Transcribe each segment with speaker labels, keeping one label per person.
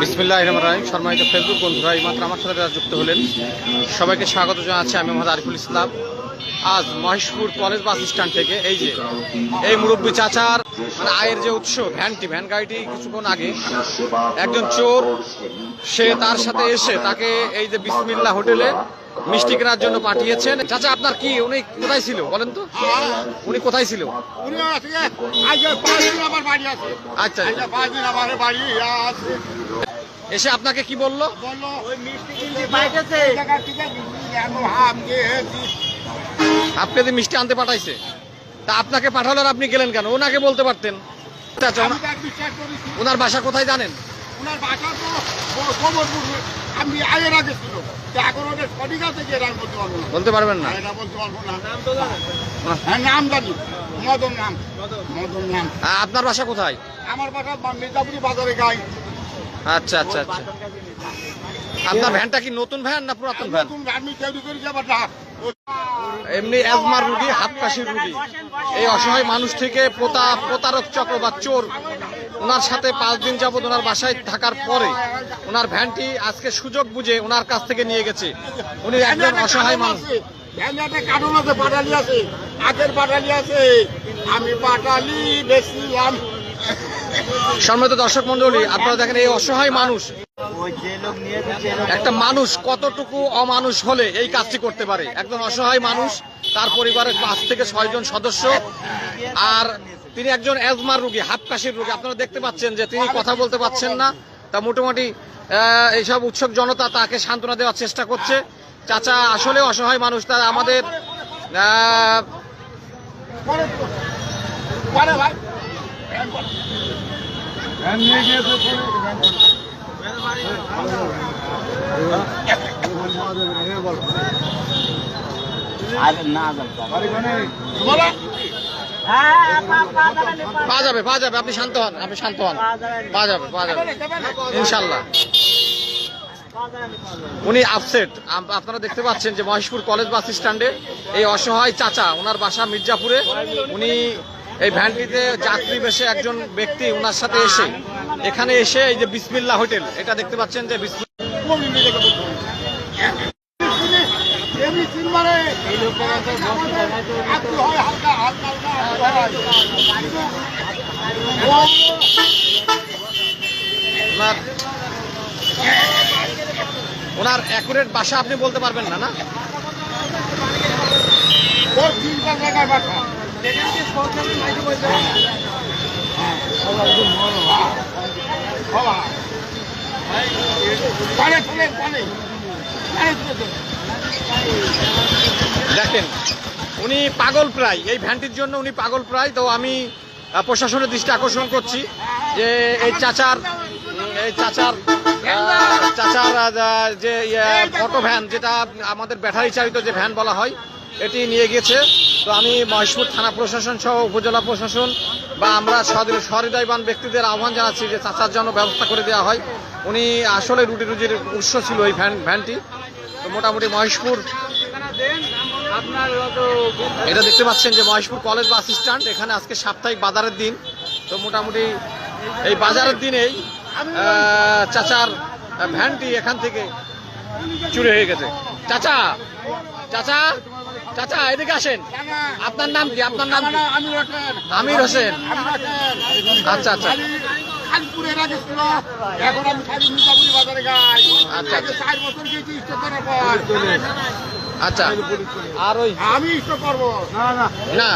Speaker 1: বিসমিল্লাহ রাহিম। সম্মানিত ফেসবুক বন্ধুরা এই মাত্র আমার সাথে যারা যুক্ত হলেন, সবাইকে স্বাগত জানাচ্ছি। আমি মোহাম্মদ আরিফুল ইসলাম। আজ মহেশপুর কলেজ বাস স্ট্যান্ড থেকে এই যে এই মুরব্বী চাচার মানে আয়ের যে উৎস ভ্যানটি ভ্যান গাড়িটি কিছুক্ষণ আগে একজন চোর সে তার সাথে এসে তাকে এই যে বিসমিল্লাহ হোটেলে মিষ্টি কেনার জন্য পাঠিয়েছেন। চাচা আপনার কি উনি কোথায় ছিল বলেন তো? উনি কোথায় ছিল? আচ্ছা এসে আপনাকে কি বলল?
Speaker 2: বলল ওই মিষ্টি
Speaker 1: আনতে পাঠাইছে তা আপনাকে পাঠালো আর আপনি গেলেন কেন? ওনাকে বলতে পারতেন। আচ্ছা
Speaker 2: করেছি।
Speaker 1: ওনার বাসা কোথায় জানেন?
Speaker 2: ওনার বাসা তো আমি আগের আগে ছিল। বলতে
Speaker 1: পারবেন না?
Speaker 2: এটা বলতে পারব না।
Speaker 1: ওনা-
Speaker 2: হ্যাঁ নাম জানি। মদন নাম। মদন। নাম।
Speaker 1: আপনার বাসা কোথায়?
Speaker 2: আমার বাসা মির্জাপুরি বাজারে গাই।
Speaker 1: আচ্ছা আচ্ছা আচ্ছা। আপনার ভ্যানটা কি নতুন ভ্যান না পুরাতন ভ্যান?
Speaker 2: নতুন আমি তৈরি করে যাবার না
Speaker 1: এমনি অ্যাজমার রুগী হাত কাশির রুগী। এই অসহায় মানুষ থেকে প্রতা প্রতারক চক্র বা চোর ওনার সাথে পাঁচ দিন যাবত ওনার বাসায় থাকার পরে ওনার ভ্যানটি আজকে সুযোগ বুঝে ওনার কাছ থেকে নিয়ে গেছে। উনি একজন অসহায় মানুষ।
Speaker 2: আগের পাটালি আছে। আমি পাটালি বেশিলাম
Speaker 1: সম্মানিত দর্শক মন্ডলী আপনারা দেখেন এই অসহায় মানুষ, একটা মানুষ কতটুকু অমানুষ হলে এই কাজটি করতে পারে? একজন অসহায় মানুষ, তার পরিবারের পাঁচ থেকে ছয় জন সদস্য, আর তিনি একজন অ্যাজমার রুগী, হাত কাশির রোগী। আপনারা দেখতে পাচ্ছেন যে তিনি কথা বলতে পাচ্ছেন না। তা মোটামুটি এইসব উৎসব জনতা তাকে সান্ত্বনা দেওয়ার চেষ্টা করছে। চাচা, আসলে অসহায় মানুষ, তারা আমাদের পাওয়া যাবে পাওয়া যাবে, আপনি শান্ত হন, আপনি শান্ত হন। পাওয়া যাবে পাওয়া যাবে। ইনশাল্লাহ। উনি আপসেট আপনারা দেখতে পাচ্ছেন যে মহেশপুর কলেজ বাস স্ট্যান্ডে এই অসহায় চাচা, ওনার বাসা মির্জাপুরে। উনি এই ভ্যানটিতে যাত্রী বেশে একজন ব্যক্তি ওনার সাথে এসে, এখানে এসে এই যে বিসমিল্লা হোটেল, এটা দেখতে পাচ্ছেন যে ওনার অ্যাকুরেট বাসা আপনি বলতে পারবেন না না?
Speaker 2: ওর জায়গায় বাসা।
Speaker 1: দেখেন, উনি পাগল প্রায়। এই ভ্যানটির জন্য উনি পাগল প্রায়। তো আমি প্রশাসনের দৃষ্টি আকর্ষণ করছি যে এই চাচার এই চাচার চাচার যে অটো ভ্যান, যেটা আমাদের ব্যাটারি চালিত যে ভ্যান বলা হয়, এটি নিয়ে গেছে তো আমি মহেশপুর থানা প্রশাসন সহ উপজেলা প্রশাসন বা আমরা সহৃদয় সহৃদয়বান ব্যক্তিদের আহ্বান জানাচ্ছি যে চাচার জন্য ব্যবস্থা করে দেওয়া হয়। উনি আসলে রুটি রুজির উৎস ছিল এই ভ্যান ভ্যানটি। তো মোটামুটি মহেশপুর এটা দেখতে পাচ্ছেন যে মহেশপুর কলেজ বাস স্ট্যান্ড। এখানে আজকে সাপ্তাহিক বাজারের দিন। তো মোটামুটি এই বাজারের দিনেই চাচার ভ্যানটি এখান থেকে চুরি হয়ে গেছে। চাচা! চাচা! চাচা এদিকে আসেন। আপনার নাম কি? আপনার নাম আমির হোসেন। আচ্ছা আচ্ছা। আচ্ছা, আচ্ছা। আচ্ছা। আর ওই
Speaker 2: আমি স্টক করব না না।
Speaker 1: না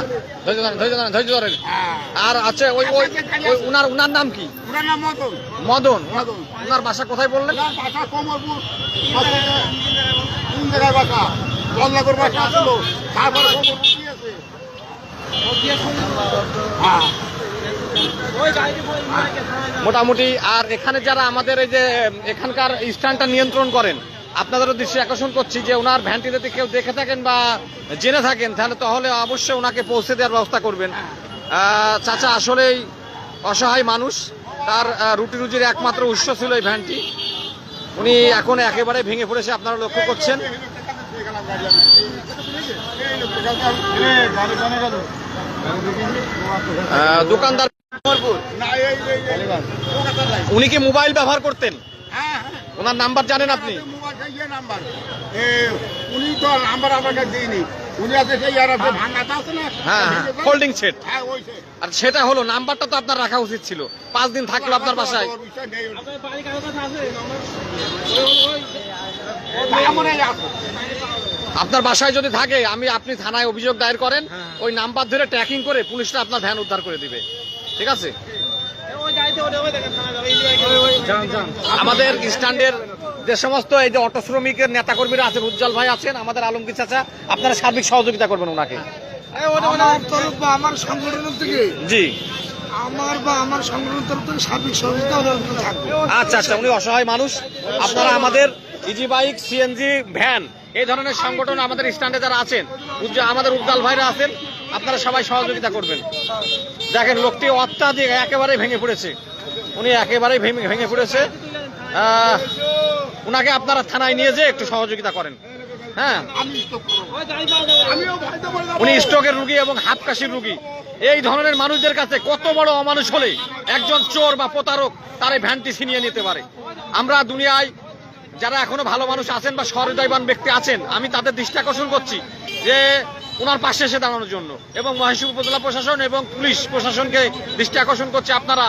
Speaker 1: ধৈর্য ধরেন ধৈর্য ধরেন ধৈর্য ধরেন।
Speaker 2: হ্যাঁ।
Speaker 1: আর আছে ওই ওই ওই উনার উনার নাম কি?
Speaker 2: ওনার নাম
Speaker 1: মদন।
Speaker 2: মদন।
Speaker 1: উনার বাসা কোথায় বললেন?
Speaker 2: বাসা জায়গায় বাসা। ছিল। তারপরে হ্যাঁ।
Speaker 1: মোটামুটি, আর এখানে যারা আমাদের এই যে, এখানকার স্ট্যান্ডটা নিয়ন্ত্রণ করেন, আপনাদেরও দৃষ্টি আকর্ষণ করছি যে ওনার ভ্যানটি যদি কেউ দেখে থাকেন বা জেনে থাকেন, তাহলে তাহলে অবশ্যই ওনাকে পৌঁছে দেওয়ার ব্যবস্থা করবেন। চাচা আসলেই অসহায় মানুষ। তার রুটি রুজির একমাত্র উৎস ছিল এই ভ্যানটি। উনি এখন একেবারে ভেঙে পড়েছে, আপনারা লক্ষ্য করছেন। উনি কি মোবাইল ব্যবহার করতেন? ওনার নাম্বার জানেন আপনি?
Speaker 2: দিইনি উনি
Speaker 1: হ্যাঁ হ্যাঁ
Speaker 2: হ্যাঁ
Speaker 1: আর সেটা হলো, নাম্বারটা তো আপনার রাখা উচিত ছিল। পাঁচ দিন থাকল আপনার বাসায়। আপনার বাসায় যদি থাকে আমি আপনি থানায় অভিযোগ দায়ের করেন ওই নাম্বার ধরে ট্র্যাকিং করে পুলিশরা আপনার ভ্যান উদ্ধার করে দিবে। ঠিক আছে? আমাদের স্ট্যান্ডের যে সমস্ত এই যে অটো শ্রমিকের নেতাকর্মীরা আছেন উজ্জ্বল ভাই আছেন আমাদের আলমগীর চাচা আপনারা সার্বিক সহযোগিতা করবেন ওনাকে।
Speaker 3: আমার বা আমার সংগঠনের থেকে?
Speaker 1: জি।
Speaker 3: আমার বা আমার সংগঠনের তরফ থেকে সার্বিক সহযোগিতা ওনার উপরে থাকবে।
Speaker 1: আচ্ছা আচ্ছা উনি অসহায় মানুষ। আপনারা আমাদের ইজি বাইক, সিএনজি, ভ্যান, এই ধরনের সংগঠন আমাদের স্ট্যান্ডে যারা আছেন আমাদের উজ্জ্বল ভাইরা আছেন, আপনারা সবাই সহযোগিতা করবেন। দেখেন, লোকটি অত্যাধিক একেবারে ভেঙে পড়েছে। উনি একেবারে ভেঙে পড়েছে। উনাকে আপনারা থানায় নিয়ে যেয়ে একটু সহযোগিতা করেন। হ্যাঁ। উনি স্ট্রোকের রুগী এবং হাত কাশির রুগী। এই ধরনের মানুষদের কাছে কত বড় অমানুষ হলে একজন চোর বা প্রতারক তার এই ভ্যানটি ছিনিয়ে নিতে পারে। আমরা দুনিয়ায় যারা এখনও ভালো মানুষ আছেন বা সহৃদয়বান ব্যক্তি আছেন, আমি তাদের দৃষ্টি আকর্ষণ করছি যে ওনার পাশে এসে দাঁড়ানোর জন্য। এবং মহেশ উপজেলা প্রশাসন এবং পুলিশ প্রশাসনকে দৃষ্টি আকর্ষণ করছে। আপনারা,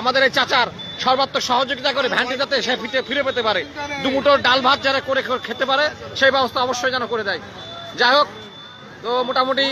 Speaker 1: আমাদের এই চাচার সর্বাত্মক সহযোগিতা করে ভ্যানটি যাতে সে ফিরে ফিরে পেতে পারে। দুমুটো ডাল ভাত যারা করে খেতে পারে, সেই ব্যবস্থা অবশ্যই যেন করে দেয়। যাই হোক, তো মোটামুটি